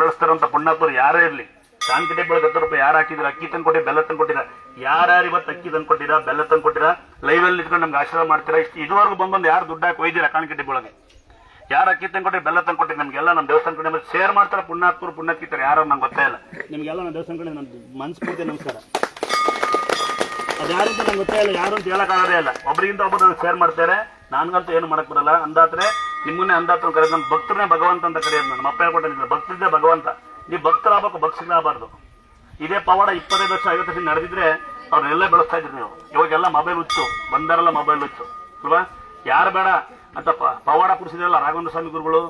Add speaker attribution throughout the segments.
Speaker 1: ಬೆಳೆಸ್ತಾರಂತ ಪುಣ್ಯಾತ್ಮರು ಯಾರೇ ಇರಲಿ ಶಾಂತಿಡೆ ಬೆಳೆದ ಹತ್ತು ರೂಪಾಯಿ ಯಾರು ಹಾಕಿದ್ರೆ? ಅಕ್ಕಿ ತಂದು ಬೆಲ್ಲ ತಂದು ಕೊಟ್ಟಿರ ಯಾರ್ಯಾರು ಇವತ್ತು ಅಕ್ಕಿ ತಂದು ಕೊಟ್ಟಿರ ಬೆಲ್ಲ ತಂದು ಕೊಟ್ಟಿರ ಲೈವ್ ಅಲ್ಲಿ ಇಟ್ಕೊಂಡು ನಮ್ಗೆ ಆಶೀರ್ವಾದ ಮಾಡ್ತೀರಾ? ಇಷ್ಟು ಇದುವರೆಗೂ ಬಂದೊಂದು ಯಾರು ದುಡ್ಡು ಹಾಕಿ ಒಯ್ದಿರ ಕಾಣಿಕೆ ಬೆಳಗ್ಗೆ ಯಾರು ಅಕ್ಕಿ ತಂದು ಕೊಟ್ಟಿರ ಬೆಲ್ಲ ತಂದು ಕೊಟ್ಟಿರ ನಮ್ಗೆಲ್ಲ ನಮ್ಮ ದೇವಸ್ಥಾನ ಕಡೆ ಶೇರ್ ಮಾಡ್ತಾರೆ ಪುಣ್ಯಾತ್ಮರು ಪುಣ್ಯಕಿತ್ತಾರೆ ಯಾರು ನಂಗೆ ಗೊತ್ತೇ ಇಲ್ಲ. ನಿಮಗೆಲ್ಲ ನಮ್ಮ ದೇವಸ್ಥಾನ ಕಡೆ ನನ್ನ ಮನಸ್ಫೂರ್ತಿ ನಮಸ್ಕಾರ. ಅದು ಯಾರಿಂದ ನಂಗೆ ಗೊತ್ತೇ ಇಲ್ಲ, ಯಾರು ಅಂತ ಹೇಳಕ್ಕಾಗದೇ ಇಲ್ಲ. ಒಬ್ಬರಿಗಿಂತ ಒಬ್ಬರು ಶೇರ್ ಮಾಡ್ತಾರೆ. ನನಗಂತೂ ಏನು ಮಾಡಕ್ ಬರಲ್ಲ. ಅಂದಾತ್ರೆ ನಿಮ್ಮನ್ನೇ ಅಂದಾತ್ರ ನಮ್ಮ ಭಕ್ತರನ್ನೇ ಭಗವಂತ ಅಂತ ಕರೆಯೋದು ನಮ್ಮ ಅಪ್ಪ ಹೇಳ್ಕೊಟ್ಟಿದ್ದೆ ಭಕ್ತರಿದ್ದೇ ಭಗವಂತ. ನೀವು ಭಕ್ತರಾಗಬೇಕು ಭಕ್ತರಾಗಬಾರ್ದು. ಇದೇ ಪವಾಡ ಇಪ್ಪತ್ತೈದು ವರ್ಷ ಐವತ್ತು ವರ್ಷ ನಡೆದಿದ್ರೆ ಅವ್ರನ್ನೆಲ್ಲ ಬೆಳೆಸ್ತಾ ಇದ್ರಿ ನೀವು. ಇವಾಗೆಲ್ಲ ಮೊಬೈಲ್ ಹುಚ್ಚು. ಬಂದಾರೆಲ್ಲ ಮೊಬೈಲ್ ಹುಚ್ಚು. ಅಲ್ವಾ? ಯಾರು ಬೇಡ ಅಂತ ಪವಾಡ ಕುಡಿಸಿದ್ರಲ್ಲ ರಾಘವೇಂದ್ರ ಸ್ವಾಮಿ ಗುರುಗಳು,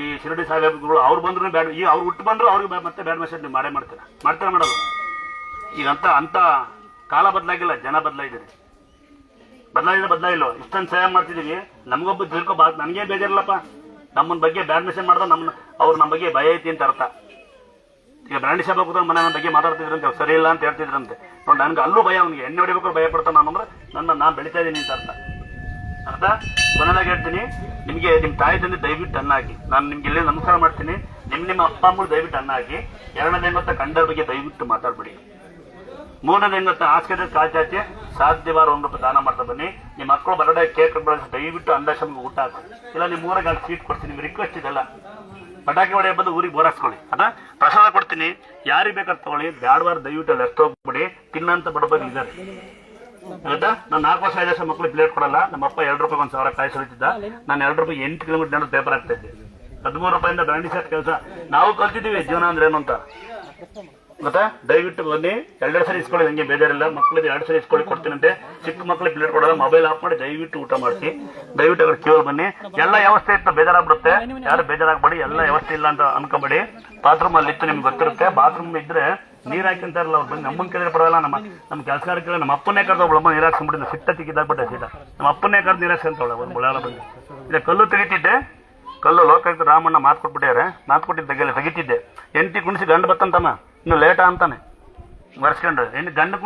Speaker 1: ಈ ಶಿರಡಿ ಸಾಹೇಬ್ ಗುರುಗಳು, ಅವ್ರು ಬಂದ್ರು ಬ್ಯಾಡ್ ಈ ಅವ್ರು ಹುಟ್ಟು ಬಂದ್ರು ಅವ್ರಿಗೆ ಮತ್ತೆ ಬ್ಯಾಡ್ ಮೆಸೇಜ್ ನೀವು ಮಾಡೇ ಮಾಡ್ತೀರಾ? ಮಾಡ್ತಾರೆ, ಮಾಡಲ್ಲ? ಈಗಂತ ಅಂತ ಕಾಲ ಬದಲಾಗಿಲ್ಲ, ಜನ ಬದಲಾಗಿದ್ದೀರಿ. ಬದಲಾಗಿಲ್ಲ ಬದಲಾಗಿಲ್ಲ ಇಷ್ಟೊಂದು ಸಹಾಯ ಮಾಡ್ತಿದ್ದೀವಿ ನಮಗೊಬ್ಬ ತಿಳ್ಕೊ ಬಾ ನನಗೆ ಬೇಜಾರಿಲ್ಲಪ್ಪ. ನಮ್ಮನ ಬಗ್ಗೆ ಬ್ಯಾಡ್ ಮೆಸೇಜ್ ಮಾಡಿದ್ರೆ ನಮ್ಮ ಅವ್ರು ನಮ್ಮ ಬಗ್ಗೆ ಭಯ ಐತಿ ಅಂತ ಅರ್ಥ. ಈಗ ಬ್ರಾಂಡಿ ಶಾಪ್ ಹೋಗ್ತಾ ಮನೆ ನನ್ನ ಬಗ್ಗೆ ಮಾತಾಡ್ತಿದ್ರಂತೆ ಸರಿ ಇಲ್ಲ ಅಂತ ಹೇಳ್ತಿದ್ರಂತೆ. ನೋಡಿ, ನನಗೆ ಅಲ್ಲೂ ಭಯ ಅವನಿಗೆ. ಎಣ್ಣೆ ಹೊಡಿಬೇಕು ಭಯ ಪಡ್ತಾನೆ ನಾನು ಅಂದ್ರೆ ನನ್ನ ನಾನು ಬೆಳಿತಾ ಇದ್ದೀನಿ ಅಂತ ಅರ್ಥ. ಅರ್ಥ? ಕೊನೆಯಾಗಿ ಹೇಳ್ತೀನಿ. ನಿಮಗೆ ನಿಮ್ಮ ತಾಯಿ ತಂದೆ ದಯವಿಟ್ಟು ಅನ್ನಾಗಿ. ನಾನು ನಿಮ್ಗೆ ಇಲ್ಲೇ ನಮಸ್ಕಾರ ಮಾಡ್ತೀನಿ. ನಿಮ್ಮ ನಿಮ್ಮ ಅಪ್ಪ ಅಮ್ಮಳು ದಯವಿಟ್ಟು ಅನ್ನಾಗಿ. ಎರಡನೇ ಮತ್ತೆ ಕಂಡರ ಬಗ್ಗೆ ದಯವಿಟ್ಟು ಮಾತಾಡ್ಬಿಡಿ. ಮೂರನೇ ಮತ್ತೆ ಆಸ್ಕತೆ ಕಾಚಾಚೆ ಸಾಧ್ಯವಾರ ಒಂದು ರೂಪಾಯಿ ದಾನ ಮಾಡ್ತಾ ಬನ್ನಿ. ನಿಮ್ಮ ಮಕ್ಕಳು ಬರಡೆ ಕೇಕ್ ಬಳಸಿ ದಯವಿಟ್ಟು ಅಂದಾಶ್ರಮಕ್ಕೆ ಊಟ ಹಾಕಿ. ಇಲ್ಲ, ನಿಮ್ಮ ಊರಾಗ ಅಲ್ಲಿ ಸೀಟ್ ಕೊಡ್ತೀನಿ. ನಿಮ್ಗೆ ರಿಕ್ವೆಸ್ಟ್ ಇದೆಲ್ಲ. ಪಟಾಕಿ ಹೊಡೆಯ ಬಂದು ಊರಿಗೆ ಬೋರಾಸ್ಕೊಳ್ಳಿ ಅದ ಪ್ರಸಾದ ಕೊಡ್ತೀನಿ. ಯಾರಿಗೆ ಬೇಕಾದ್ರೆ ತಗೊಳ್ಳಿ. ಬ್ಯಾಡವಾರ ದಯವಿಟ್ಟು ಅಲ್ಲಿ ಎಷ್ಟು ಹೋಗ್ಬಿಡಿ. ತಿನ್ನಂತ ಬಡಬಗ್ಗಿ ಇದ್ದಾರೆ. ಆಯ್ತಾ? ನಾನು ನಾಲ್ಕು ವರ್ಷ ಐದು ವರ್ಷ ಮಕ್ಕಳು ಪ್ಲೇಟ್ ಕೊಡಲ್ಲ. ನಮ್ಮಪ್ಪ ಎರಡು ರೂಪಾಯಿ ಒಂದು ಸಾವಿರ ಕಾಯಿ ಸುಳಿತಿದ್ದ ನಾನು ಎರಡು ರೂಪಾಯಿ ಎಂಟು ಕಿಲೋಮೀಟರ್ ನಡೆದು ಪೇಪರ್ ಆಗ್ತಾ ಇದ್ದೆ. ಹದಿಮೂರು ರೂಪಾಯಿಂದ ಬ್ರಾಂಡಿ ಸೆಟ್ ಕೆಲಸ. ನಾವು ಕಲ್ತಿದ್ದೀವಿ ಜೀವನ ಅಂದ್ರೆ ಏನು ಅಂತ? ಮತ್ತೆ ದಯವಿಟ್ಟು ಬನ್ನಿ. ಎರಡು ಸರಿ ಇಸ್ಕೊಳ್ಳಿ ಹಂಗೆ ಬೇಜಾರಿಲ್ಲ. ಮಕ್ಕಳಿಗೆ ಎರಡು ಸರಿ ಇಸ್ಕೊಳ್ಳಿ ಕೊಡ್ತೀನಂತೆ. ಚಿಕ್ಕ ಮಕ್ಕಳಿಗೆ ಪ್ಲೇಟ್ ಕೊಡೋಲ್ಲ ಮೊಬೈಲ್ ಆಫ್ ಮಾಡಿ ದಯವಿಟ್ಟು ಊಟ ಮಾಡಿಸಿ. ದಯವಿಟ್ಟು ಅವ್ರ ಕ್ಯೂ ಬನ್ನಿ. ಎಲ್ಲ ವ್ಯವಸ್ಥೆ ಇತ್ತು ಬೇಜಾರಾಗ್ಬಿಡುತ್ತೆ. ಯಾರು ಬೇಜಾರಾಗ್ಬೇಡಿ, ಎಲ್ಲ ವ್ಯವಸ್ಥೆ ಇಲ್ಲ ಅಂತ ಅನ್ಕೋಬೇಡಿ. ಬಾತ್ರೂಮ್ ಅಲ್ಲಿ ಇತ್ತು, ನಿಮ್ಗೆ ಗೊತ್ತಿರುತ್ತೆ. ಬಾತ್ರೂಮ್ ಇದ್ರೆ ನೀರ್ ಹಾಕಿಂತಾರಲ್ಲ ಅವ್ರು ಬಂದು ನಮ್ಮನ್ ಕೇಳಿದ್ರೆ ಪರವಾಗಿಲ್ಲ, ನಮ್ಮ ನಮ್ಮ ಕೆಲಸಗಾರ ಕೇಳಿ ನಮ್ಮ ಅಪ್ಪನೇ ಕರೆದ ಒಬ್ಬಳಮ್ಮ ನೀರು ಹಾಕ್ಸ್ಬಿಟ್ಟಿದ್ದೆ ಸಿಟ್ಟ ತಿಕ್ಕಿದಾಗ್ಬಿಟ್ಟೆ ಸೀಟ ನಮ್ಮ ಅಪ್ಪನೇ ಕರೆದು ನೀರು ಅಂತ ಒಂದು ಮುಳಾಳ ಬಂದು. ಇಲ್ಲ, ಕಲ್ಲು ತೆಗಿತಿದ್ದೆ. ಕಲ್ಲು ಲೋಕಾಯುಕ್ತ ರಾಮಣ್ಣ ಮಾತು ಕೊಟ್ಬಿಟ್ಟಿದ್ದಾರೆ ಮಾತು ಕೊಟ್ಟಿದ್ದ ತೆಗಿತಿದ್ದೆ. ಎಂಟಿ ಕುಣಿಸಿ ಗಂಡು ಬತ್ತಂತಮ್ಮ. ಇನ್ನು ಲೇಟ ಅಂತಾನೆ ಬರ್ಸ್ಕೊಂಡ್ರೆ ಹೆಣ್ಣು ಗಂಡು ಕುಣಿ